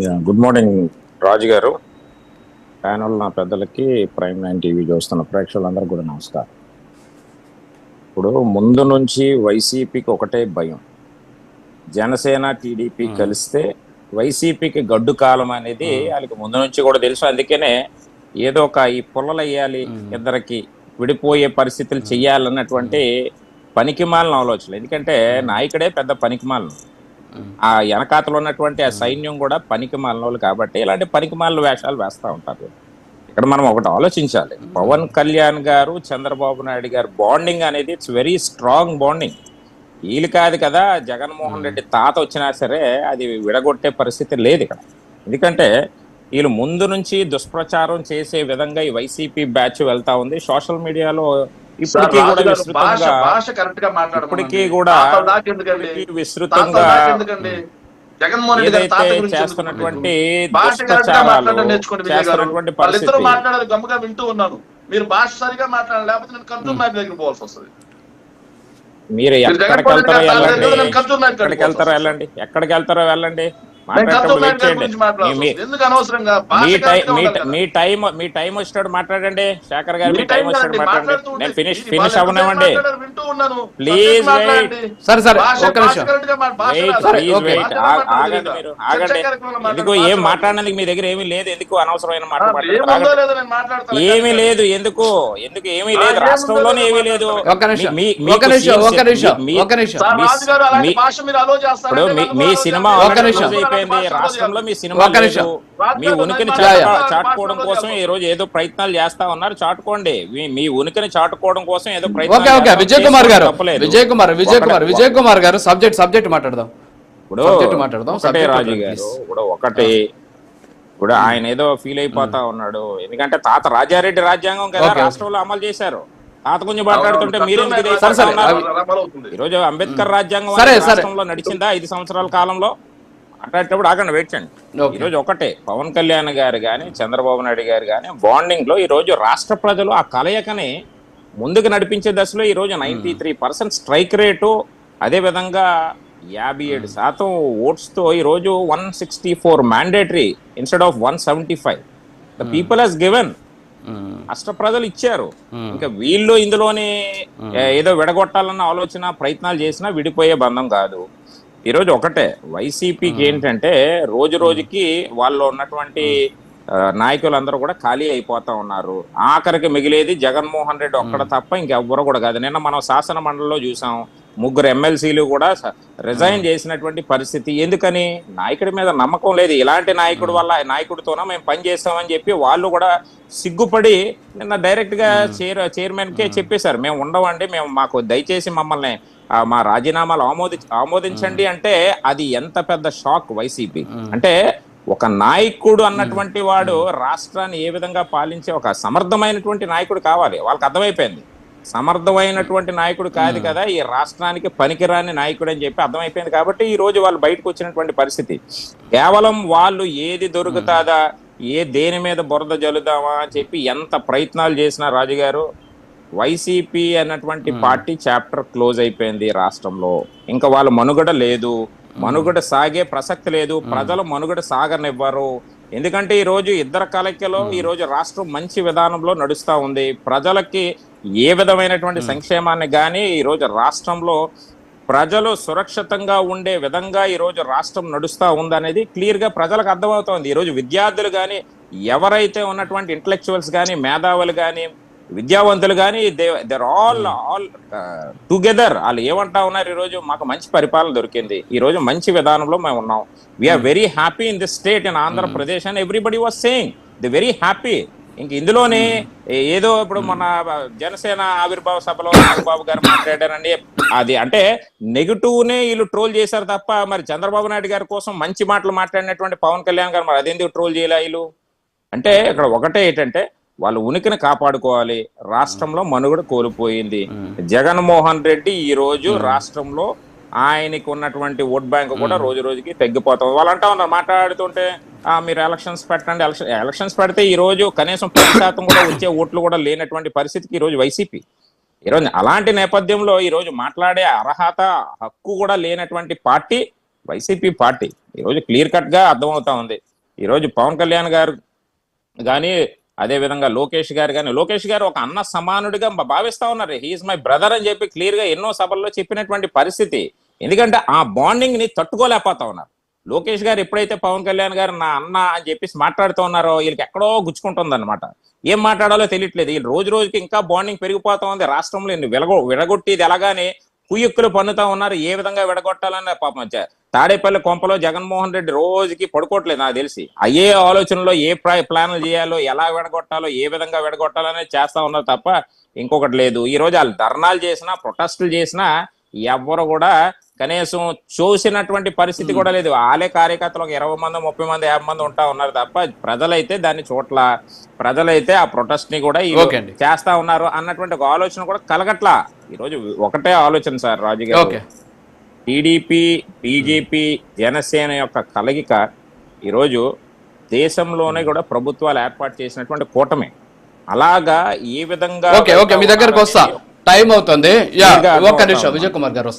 Good morning రాజు గారు. Panel నా పెద్దలకి ప్రైమ్ నైన్ టీవీ చూస్తున్న ప్రేక్షకులందరూ కూడా నమస్కారం. ఇప్పుడు ముందు నుంచి వైసీపీకి ఒకటే భయం. జనసేన టీడీపీ కలిస్తే వైసీపీకి గడ్డు కాలం అనేది వాళ్ళకి ముందు నుంచి కూడా తెలుసు. అందుకనే ఏదో ఒక ఈ పుల్లలు వేయాలి ఇద్దరికి విడిపోయే పరిస్థితులు చెయ్యాలన్నటువంటి పనికిమాలిన ఆలోచనలు. ఎందుకంటే నాయకుడే పెద్ద పనికిమాలను. ఆ వెనకాతలో ఉన్నటువంటి ఆ సైన్యం కూడా పనికి వాళ్ళు కాబట్టి ఇలాంటి పనికి వేషాలు వేస్తా ఉంటారు. ఇక్కడ మనం ఒకటి ఆలోచించాలి. పవన్ కళ్యాణ్ గారు చంద్రబాబు నాయుడు గారు బాండింగ్ అనేది ఇట్స్ వెరీ స్ట్రాంగ్ బాండింగ్. వీళ్ళు కాదు కదా జగన్మోహన్ రెడ్డి తాత వచ్చినా సరే అది విడగొట్టే పరిస్థితి లేదు ఇక్కడ. ఎందుకంటే వీళ్ళు ముందు నుంచి దుష్ప్రచారం చేసే విధంగా ఈ వైసీపీ బ్యాచ్ వెళ్తా ఉంది. సోషల్ మీడియాలో ఇప్పటికీ కూడా భాష విస్తృతంగా భాష కరెక్ట్గా. ఇప్పటికీ కూడా విస్తృతంగా? జగన్మోహన్ రెడ్డి గారి తాత గురించి చేస్తున్నటువంటి? భాష కరెక్ట్గా మాట్లాడడం నేర్చుకోండి విజయ్ గారు. వాళ్ళిద్దరూ మాట్లాడారు గమ్ముగా వింటూ ఉన్నాను. మీరు భాష సరిగా మాట్లాడాలి లేకపోతే నేను కంట్రోల్ మ్యాప్ దగ్గర పోవాల్సి వస్తుంది. మీరు ఎక్కడికి వెళ్తారో వెళ్ళండి. ఎక్కడికి వెళ్తారో వెళ్ళండి. ఎక్కడికి వెళ్తారో వెళ్ళండి. మీ- వస్తుంది. ఎందుకు అనవసరంగా? భాష మీ టైం మీ టై- వచ్చినప్పుడు మాట్లాడండి. శేఖర్ గారు మీ టైం వచ్చినప్పుడు మాట్లాడండి. నేను ఫినిష్ ఫినిష్. సరే సరే. ఒక్క నిమిషం. వెయిట్. సరే, ప్లీజ్ ఓకే. వెయిట్ భాష మాట్లాడదు ఆగండి. మీరు. ఆగండి. ఎందుకు ఏం. మాట్లాడడానికి మీ దగ్గర ఏమీ లేదు? ఎందుకు అనవసరమైన మాట్లాడతారు? ఏమీ లేదు. ఎందుకు? ఎందుకు ఏమీ లేదు? రాష్ట్రంలోనే ఏమీ లేదు. ఒక్క నిమిషం. మీ- ఒక్క నిమిషం. ఒక్క నిమిషం. మీ- ఒక్క నిమిషం. Sir cinema. ఒక్క నిమిషం. అయిపోయింది రాష్ట్రంలో మీ సినిమా మీ ఉనికిని చాటుకోవడం. కోసం ఈ రోజు ఏదో ప్రయత్నాలు చేస్తా ఉన్నారు చాటుకోండి మీ- ఉనికిని చాటుకోవడం కోసం ఏదో ఓకే ప్రయత్నాలు ఓకే చేస్తాం. విజయ్ కుమార్ గారు. విజయ్ కుమార్ విజయ్ కుమార్ ఒకటే- విజయ్ కుమార్ గారు సబ్జెక్ట్ సబ్జెక్ట్ మాట్లాడదాం ఇప్పుడు సబ్జెక్ట్ మాట్లాడదాం. ఒకటే సబ్జెక్ట్ రాజు గారు. ఇప్పుడు ఒకటి ఇప్పుడు ఆయన ఏదో ఫీల్ అయిపోతా ఉన్నాడు ఎందుకంటే తాత రాజారెడ్డి రాజ్యాంగం కదా. రాష్ట్రంలో అమలు చేశారు తాత గురించి మాట్లాడుతుంటే మీరు ఎందుకు ఇది సరే, సరే, అయిపోతా ఉన్నారు? అవి- అమలు అవుతుంది. ఈ రోజు అంబేద్కర్ రాజ్యాంగం అనేది సరే. రాష్ట్రంలో నడిచిందా ఐదు సంవత్సరాల కాలంలో అట్లాంటప్పుడు ఆగండి వెయిట్ చేయండి. ఓకే. ఈ రోజు ఒకటే పవన్ కళ్యాణ్ గారు కానీ చంద్రబాబు నాయుడు గారు కానీ బాండింగ్లో ఈ రోజు రాష్ట్ర ప్రజలు ఆ కలయికని ముందుకు నడిపించే దశలో ఈ రోజు ninety three percent strike rate అదే విధంగా యాభై ఏడు శాతం ఓట్స్తో ఈ రోజు one sixty four mandatory instead of one seventy five the people has given. రాష్ట్ర ప్రజలు ఇచ్చారు. మ్మ్. ఇంకా వీళ్ళు ఇందులోని ఏ- ఏదో విడగొట్టాలన్న ఆలోచన ప్రయత్నాలు చేసినా విడిపోయే బంధం కాదు. ఈరోజు ఒకటే. వైసీపీకి ఏంటంటే రోజు రోజుకి వాళ్ళు ఉన్నటువంటి నాయకులందరూ కూడా ఖాళీ అయిపోతా ఉన్నారు. ఆఖరికి మిగిలేది జగన్మోహన్ రెడ్డి ఒక్కడ తప్ప ఇంకెవ్వరు కూడా కాదు. నిన్న మనం శాసన మండలిలో చూసాం. ముగ్గురు ఎమ్మెల్సీలు కూడా రిజైన్ చేసినటువంటి పరిస్థితి. ఎందుకని? నాయకుడి మీద నమ్మకం లేదు. ఇలాంటి నాయకుడు వల్ల నాయకుడితోన మేము పని చేస్తామని చెప్పి వాళ్ళు కూడా సిగ్గుపడి నిన్న డైరెక్ట్గా చైర్ చైర్మన్ కే చెప్పేశారు. మేము ఉండవండి మేము మాకు దయచేసి మమ్మల్ని మా రాజీనామాలు ఆమోది ఆమోదించండి అంటే అది ఎంత పెద్ద షాక్ వైసీపీ. అంటే ఒక నాయకుడు అన్నటువంటి వాడు రాష్ట్రాన్ని ఏ విధంగా పాలించే ఒక సమర్థమైనటువంటి నాయకుడు కావాలి. వాళ్ళకి అర్థమైపోయింది. సమర్థమైనటువంటి నాయకుడు కాదు కదా ఈ రాష్ట్రానికి పనికిరాని నాయకుడు అని చెప్పి అర్థమైపోయింది కాబట్టి ఈ రోజు వాళ్ళు బయటకు వచ్చినటువంటి పరిస్థితి. కేవలం వాళ్ళు ఏది దొరుకుతాదా ఏ దేని మీద బురద జల్లుదామా అని చెప్పి ఎంత ప్రయత్నాలు చేసినా రాజుగారు వైసీపీ అన్నటువంటి పార్టీ చాప్టర్ క్లోజ్ అయిపోయింది రాష్ట్రంలో. ఇంకా వాళ్ళ మనుగడ లేదు. మనుగడ సాగే ప్రసక్తి లేదు. ప్రజలు మనుగడ సాగనివ్వరు. ఎందుకంటే ఈ రోజు ఇద్దరు కలయికలో ఈ రోజు రాష్ట్రం మంచి విధానంలో నడుస్తా ఉంది. ప్రజలకి ఏ విధమైనటువంటి సంక్షేమాన్ని గాని ఈ రోజు రాష్ట్రంలో ప్రజలు సురక్షితంగా ఉండే విధంగా ఈ రోజు రాష్ట్రం నడుస్తా ఉందనేది క్లియర్గా ప్రజలకు అర్థమవుతోంది. ఈ రోజు విద్యార్థులు కానీ ఎవరైతే ఉన్నటువంటి ఇంటలెక్చువల్స్ కానీ మేధావులు కానీ విద్యావంతులు కానీ they there all all together వాళ్ళు ఏమంటా ఉన్నారు ఈ రోజు మాకు మంచి పరిపాలన దొరికింది. ఈ రోజు మంచి విధానంలో మేము ఉన్నాం. We are very happy in this state in Andhra Pradesh and everybody was saying the very happy ఇంక ఇందులోనే ఏదో ఇప్పుడు మన జనసేన ఆవిర్భావ సభలో నాగబాబు గారు మాట్లాడారండి. అది అంటే నెగిటివ్ నే వీళ్ళు ట్రోల్ చేశారు తప్ప మరి చంద్రబాబు నాయుడు గారి కోసం మంచి మాటలు మాట్లాడినటువంటి పవన్ కళ్యాణ్ గారు మరి అదెందుకు ట్రోల్ చేయలే వీళ్ళు? అంటే ఇక్కడ ఒకటే ఏంటంటే వాళ్ళ ఉనికిని కాపాడుకోవాలి. రాష్ట్రంలో మనుగడ కోల్పోయింది. జగన్మోహన్ రెడ్డి ఈ రోజు రాష్ట్రంలో ఆయనకు ఉన్నటువంటి ఓట్ బ్యాంక్ కూడా రోజు రోజుకి తగ్గిపోతుంది. వాళ్ళు అంటా ఉన్నారు మాట్లాడుతుంటే "ఆ, మీరు ఎలక్షన్స్ పెట్టండి. ఎలక్షన్ ఎలక్షన్స్ పెడితే ఈ రోజు కనీసం పది శాతం కూడా వచ్చే ఓట్లు కూడా లేనటువంటి పరిస్థితికి ఈ రోజు వైసీపీ. ఈరోజు అలాంటి నేపథ్యంలో ఈరోజు మాట్లాడే అర్హత హక్కు కూడా లేనటువంటి పార్టీ వైసీపీ పార్టీ. ఈరోజు క్లియర్ కట్గా అర్థమవుతా ఉంది. ఈరోజు పవన్ కళ్యాణ్ గారు కానీ అదే విధంగా లోకేష్ గారు కానీ లోకేష్ గారు ఒక అన్న సమానుడిగా భావిస్తా ఉన్నారు. హీఈస్ మై బ్రదర్ అని చెప్పి క్లియర్గా ఎన్నో సభల్లో చెప్పినటువంటి పరిస్థితి. ఎందుకంటే ఆ బాండింగ్ని తట్టుకోలేకపోతా ఉన్నారు. లోకేష్ గారు ఎప్పుడైతే పవన్ కళ్యాణ్ గారు నా అన్న అని చెప్పేసి మాట్లాడుతూ ఉన్నారో వీళ్ళకి ఎక్కడో గుచ్చుకుంటుందన్నమాట. ఏం మాట్లాడాలో తెలియట్లేదు. వీళ్ళు రోజు రోజుకి ఇంకా బాండింగ్ పెరిగిపోతా ఉంది. రాష్ట్రంలో ఇన్ని విడగొట్టేది ఎలాగానే కుయ్యక్కులు పన్నుతా ఉన్నారు. ఏ విధంగా విడగొట్టాలని పాపం తాడేపల్లి కొంపలో జగన్మోహన్ రెడ్డి రోజుకి పడుకోవట్లేదు నాకు తెలిసి. అయ్యే ఆలోచనలో ఏ ప్లాన్లు చేయాలో ఎలా విడగొట్టాలో ఏ విధంగా విడగొట్టాలనేది చేస్తా ఉన్నారు తప్ప ఇంకొకటి లేదు. ఈ రోజు వాళ్ళు ధర్నాలు చేసినా ప్రొటెస్టులు చేసినా ఎవ్వరు కూడా కనీసం చూసినటువంటి పరిస్థితి కూడా లేదు. వాళ్ళే కార్యకర్తలు ఒక ఇరవై మంది ముప్పై మంది యాభై మంది ఉంటా ఉన్నారు తప్ప ప్రజలైతే దాన్ని చూట్ల ప్రజలైతే ఆ ప్రొటెస్ట్ని కూడా. చేస్తా ఉన్నారు అన్నటువంటి ఒక ఆలోచన కూడా కలగట్లా. ఈ రోజు ఒకటే ఆలోచన సార్ రాజు గారు. టీడీపీ బీజేపీ జనసేన యొక్క కలయిక ఈరోజు దేశంలోనే కూడా ప్రభుత్వాలు ఏర్పాటు చేసినటువంటి కూటమి. అలాగా ఏ విధంగా ఓకే ఓకే మీ దగ్గరకు వస్తా. టైం అవుతుంది. ఒక్క నిమిషం. విజయ్ కుమార్ గారు